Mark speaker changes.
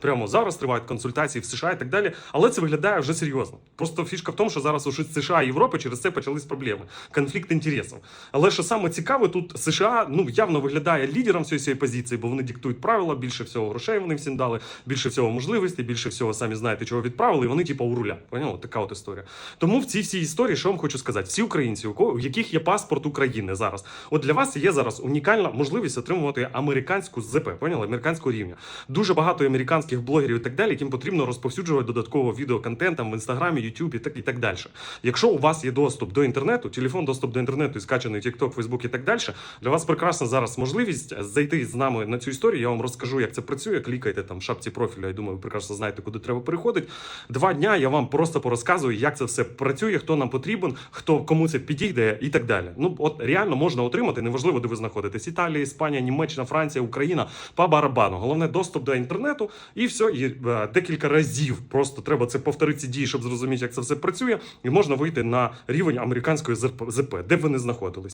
Speaker 1: Прямо зараз тривають консультації в США і так далі. Але це виглядає вже серйозно. Просто фішка в тому, що зараз уже США і Європи через це почались проблеми. Конфлікт інтересів. Але що саме цікаве, тут США ну явно виглядає лідером всієї цієї позиції, бо вони диктують правила, більше всього грошей вони всім дали, більше всього можливостей, більше всього самі знаєте, чого відправили, і вони типу у руля. Поняли? Така от історія. Тому в цій всій історії, що вам хочу сказати, всі українці, у у яких є паспорт України зараз, от для вас є зараз унікальна можливість отримувати американську ЗП, поняли? Американського рівня. Дуже багато американських блогерів і так далі, яким потрібно розповсюджувати додатково відеоконтент там в інстаграмі, Ютубі так і так далі. Якщо у вас є доступ до інтернету, телефон, доступ до інтернету і скачаний TikTok, Facebook і так далі, для вас прекрасна зараз можливість зайти з нами на цю історію. Я вам розкажу, як це працює. Клікайте там в шапці профіля. Я думаю, ви прекрасно знаєте, куди треба переходити. Два дня я вам просто порозказую, як це все працює, хто нам потрібен, хто кому це підійде і так далі. Ну от реально можна отримати, неважливо, де ви знаходитесь. Італія, Іспанія, Німеччина, Франція, Україна по барабану. Головне доступ до інтернету, все. І е, декілька разів просто треба це повторити дії, щоб зрозуміти, як це все працює, і можна вийти на рівень американської ЗП, де не знаходились.